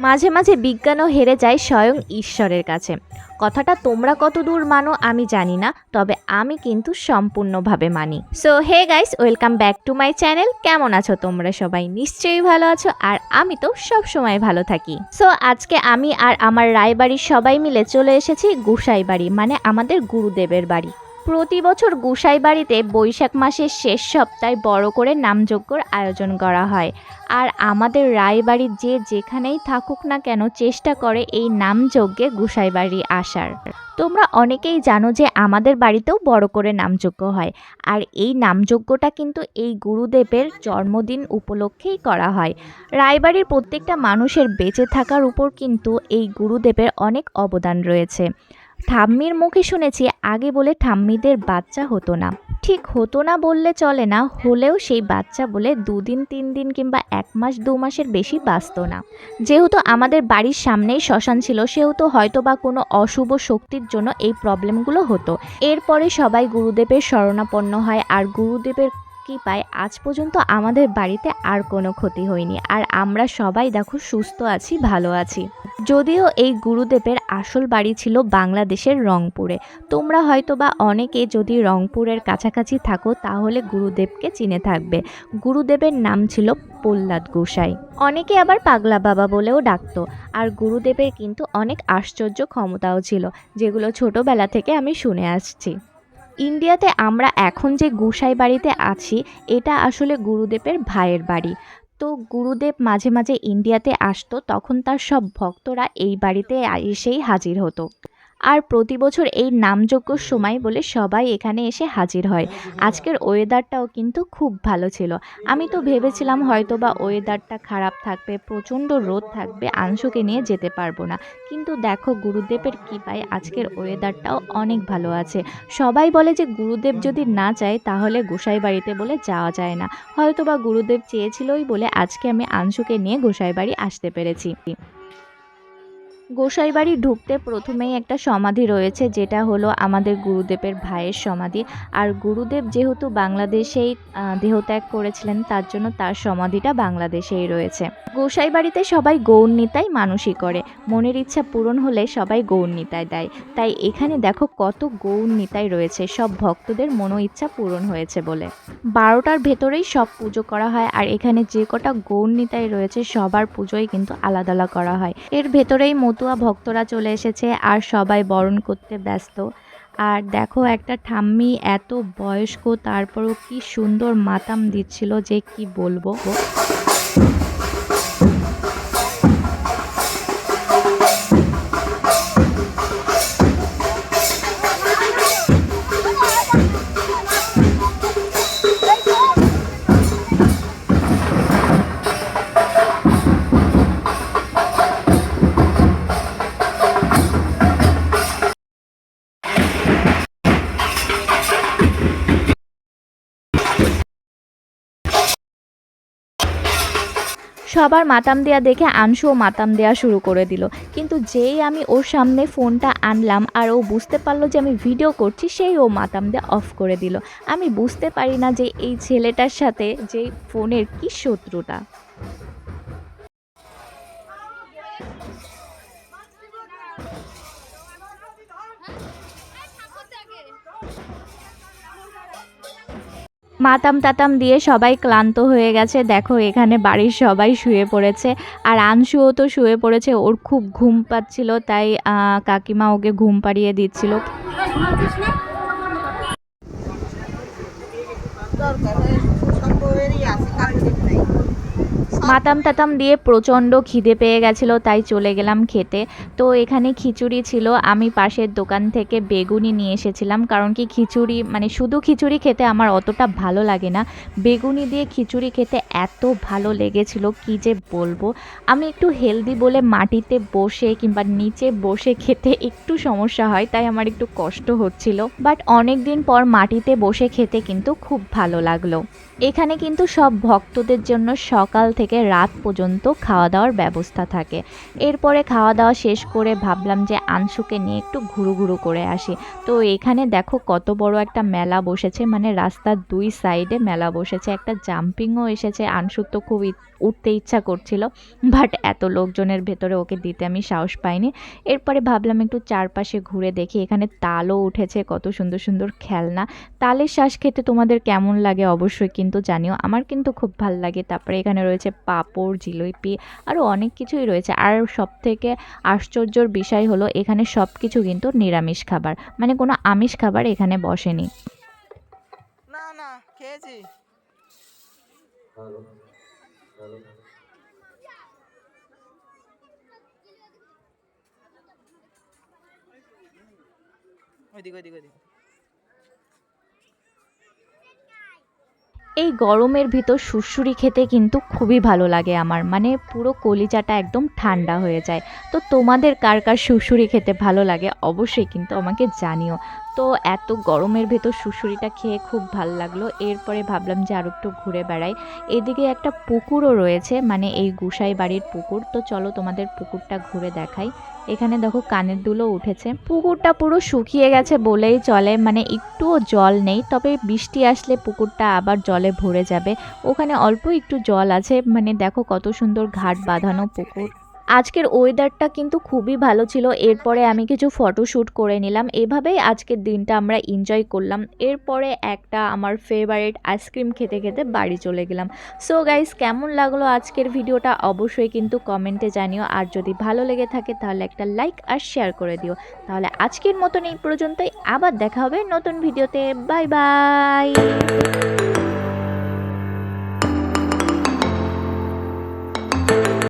মাঝে মাঝে বিজ্ঞানও হেরে যায় স্বয়ং ঈশ্বরের কাছে। কথাটা তোমরা কত দূর মানো আমি জানি না, তবে আমি কিন্তু সম্পূর্ণভাবে মানি। So hey guys welcome back to my channel কেমন আছো তোমরা সবাই? নিশ্চয়ই ভালো আছো, আর আমি তো সব সময় ভালো থাকি। সো আজকে আমি আর আমার রায়বাড়ির সবাই মিলে চলে এসেছি গুসাই বাড়ি মানে আমাদের গুরুদেবের বাড়ি। প্রতি বছর গুসাই বাড়িতে বৈশাখ মাসের শেষ সপ্তাহে বড় করে নামযজ্ঞর আয়োজন করা হয়। আর আমাদের রায়বাড়ির যে যেখানেই থাকুক না কেন চেষ্টা করে এই নামযজ্ঞে গুসাই বাড়ি আসার। তোমরা অনেকেই জানো যে আমাদের বাড়িতেও বড় করে নামযজ্ঞ হয়। আর এই নামযজ্ঞটা কিন্তু এই গুরুদেবের জন্মদিন উপলক্ষেই করা হয়। রায়বাড়ির প্রত্যেকটা মানুষের বেঁচে থাকার উপর কিন্তু এই গুরুদেবের অনেক অবদান রয়েছে। ঠাম্মির মুখে শুনেছি আগে বলে ঠাম্মিদের বাচ্চা হতো না। ঠিক হতো না বললে চলে না, হলেও সেই বাচ্চা বলে দুদিন, তিন দিন কিংবা এক মাস, দু মাসের বেশি বাঁচত না। যেহেতু আমাদের বাড়ির সামনেই শ্মশান ছিল, সেহেতু হয়তো বা কোনো অশুভ শক্তির জন্য এই প্রবলেমগুলো হতো। এরপরে সবাই গুরুদেবের শরণাপন্ন হয়, আর গুরুদেবের কৃপায় আজ পর্যন্ত আমাদের বাড়িতে আর কোনো ক্ষতি হয়নি। আর আমরা সবাই দেখো সুস্থ আছি, ভালো আছি। যদিও এই গুরুদেবের আসল বাড়ি ছিল বাংলাদেশের রংপুরে। তোমরা হয়তো বা অনেকে যদি রংপুরের কাছাকাছি থাকো, তাহলে গুরুদেবকে চিনে থাকবে। গুরুদেবের নাম ছিল প্রহ্লাদ গোসাই। অনেকে আবার পাগলা বাবা বলেও ডাকতো। আর গুরুদেবের কিন্তু অনেক আশ্চর্য ক্ষমতাও ছিল, যেগুলো ছোটবেলা থেকে আমি শুনে আসছি। ইন্ডিয়াতে আমরা এখন যে গুসাই বাড়িতে আছি, এটা আসলে গুরুদেবের ভাইয়ের বাড়ি। তো গুরুদেব মাঝে মাঝে ইন্ডিয়াতে আসতো, তখন তার সব ভক্তরা এই বাড়িতে এসেই হাজির হতো। আর প্রতি বছর এই নামযজ্ঞর সময় বলে সবাই এখানে এসে হাজির হয়। আজকের ওয়েদারটাও কিন্তু খুব ভালো ছিল। আমি তো ভেবেছিলাম হয়তো বা ওয়েদারটা খারাপ থাকবে, প্রচণ্ড রোদ থাকবে, আংশুকে নিয়ে যেতে পারব না। কিন্তু দেখো গুরুদেবের কৃপায় আজকের ওয়েদারটাও অনেক ভালো আছে। সবাই বলে যে গুরুদেব যদি না চায় তাহলে গোসাই বাড়িতে বলে যাওয়া যায় না। হয়তো বা গুরুদেব চেয়েছিলই বলে আজকে আমি আংশুকে নিয়ে গোসাই বাড়ি আসতে পেরেছি। গোসাই বাড়ি ঢুকতে প্রথমেই একটা সমাধি রয়েছে, যেটা হলো আমাদের গুরুদেবের ভাইয়ের সমাধি। আর গুরুদেব যেহেতু বাংলাদেশেই দেহত্যাগ করেছিলেন, তার জন্য তার সমাধিটা বাংলাদেশেই রয়েছে। গোসাই বাড়িতে সবাই গৌরনীতাই মানুষই করে। মনের ইচ্ছা পূরণ হলে সবাই গৌরনীতায় দেয়। তাই এখানে দেখো কত গৌরনীতাই রয়েছে, সব ভক্তদের মনো ইচ্ছা পূরণ হয়েছে বলে। বারোটার ভেতরেই সব পুজো করা হয়, আর এখানে যে কটা গৌরনীতাই রয়েছে, সবার পুজোই কিন্তু আলাদা আলাদা করা হয়। এর ভেতরেই মতুয়া ভক্তরা চলে এসেছে আর সবাই বরণ করতে ব্যস্ত। আর দেখো একটা ঠাম্মি এত বয়স্ক, তারপরও কি সুন্দর মাতাম দিচ্ছিল যে কি বলব। সবার মাতাম দেয়া দেখে আংশুও মাতাম দেয়া শুরু করে দিল। কিন্তু যেই আমি ওর সামনে ফোনটা আনলাম আর ও বুঝতে পারল যে আমি ভিডিও করছি, সেই ও মাতাম দেয়া অফ করে দিল। আমি বুঝতে পারি না যে এই ছেলেটার সাথে যে ফোনের কি শত্রুতা। মাতাম টাতাম দিয়ে সবাই ক্লান্ত হয়ে গেছে। দেখো, এখানে বাড়ির সবাই শুয়ে পড়েছে। আর আনশুও তো শুয়ে পড়েছে, ওর খুব ঘুম পাচ্ছিল, তাই কাকিমা ওকে ঘুম পাড়িয়ে দিচ্ছিল। মাতাম টাতাম দিয়ে প্রচণ্ড খিদে পেয়ে গেছিল, তাই চলে গেলাম খেতে। তো এখানে খিচুড়ি ছিল, আমি পাশের দোকান থেকে বেগুনি নিয়ে এসেছিলাম, কারণ কি খিচুড়ি মানে শুধু খিচুড়ি খেতে আমার অতটা ভালো লাগে না। বেগুনি দিয়ে খিচুড়ি খেতে এত ভালো লেগেছিল, কি যে বলব। আমি একটু হেলদি বলে মাটিতে বসে কিংবা নিচে বসে খেতে একটু সমস্যা হয়, তাই আমার একটু কষ্ট হচ্ছিল। বাট অনেক দিন পর মাটিতে বসে খেতে কিন্তু খুব ভালো লাগল। এখানে কিন্তু সব ভক্তদের জন্য সকাল থেকে রাত পর্যন্ত খাওয়া দাওয়ার ব্যবস্থা থাকে। এরপরে খাওয়া দাওয়া শেষ করে ভাবলাম যে আংশুকে নিয়ে একটু ঘুরু ঘুরু করে আসি। তো এখানে দেখো কত বড় একটা মেলা বসেছে মানে রাস্তার দুই সাইডে মেলা বসেছে। একটা জাম্পিংও এসেছে আংশুর তো খুব উঠতে ইচ্ছা করছিল, বাট এত লোকজনের ভেতরে ওকে দিতে আমি সাহস পাইনি। এরপরে ভাবলাম একটু চারপাশে ঘুরে দেখি, এখানে তালও উঠেছে, কত সুন্দর সুন্দর খেলনা। তালের শ্বাস খেতে তোমাদের কেমন লাগে অবশ্যই কিন্তু জানিও, আমার কিন্তু খুব ভালো লাগে। তারপরে এখানে রয়েছে পাঁপড়, জিলিপি আরও অনেক কিছুই রয়েছে। আর সব থেকে আশ্চর্যর বিষয় হলো এখানে সব কিছু কিন্তু নিরামিষ খাবার। মানে কোনো আমিষ খাবার এখানে বসেনি। না না, খেয়েছি। ওইদিকে ওইদিকে ওইদিকে। এই গরমের ভিতর সুরসুরি খেতে কিন্তু খুবই ভালো লাগে আমার। মানে পুরো কলিজাটা একদম ঠান্ডা হয়ে যায়। তো তোমাদের কার কার সুরসুরি খেতে ভালো লাগে? অবশ্যই কিন্তু আমাকে জানিও। তো এত গরমের ভেতর সুরসুরিটা খেয়ে খুব ভালো লাগল। এরপরে ভাবলাম যে আর একটু ঘুরে বেড়াই। এদিকে একটা পুকুরও রয়েছে মানে এই গুসাই বাড়ির পুকুর। তো চলো তোমাদের পুকুরটা ঘুরে দেখাই। এখানে দেখো কানের দুলো উঠেছে। পুকুরটা পুরো শুকিয়ে গেছে বলেই চলে মানে একটুও জল নেই। তবে বৃষ্টি আসলে পুকুরটা আবার জলে ভরে যাবে। ওখানে অল্প একটু জল আছে মানে দেখো কত সুন্দর ঘাট বাঁধানো পুকুর। আজকের ওয়েদারটা কিন্তু খুবই ভালো ছিল। এরপরে আমি কিছু ফটোশ্যুট করে নিলাম। এভাবেই আজকের দিনটা আমরা এনজয় করলাম। এরপরে একটা আমার ফেভারিট আইসক্রিম খেতে খেতে বাড়ি চলে গেলাম। সো গাইস কেমন লাগল আজকের ভিডিওটা অবশ্যই কিন্তু কমেন্টে জানিও। আর যদি ভালো লেগে থাকে, তাহলে একটা লাইক আর শেয়ার করে দিও। তাহলে আজকের মতন এই পর্যন্তই। আবার দেখা হবে নতুন ভিডিওতে বাই বাই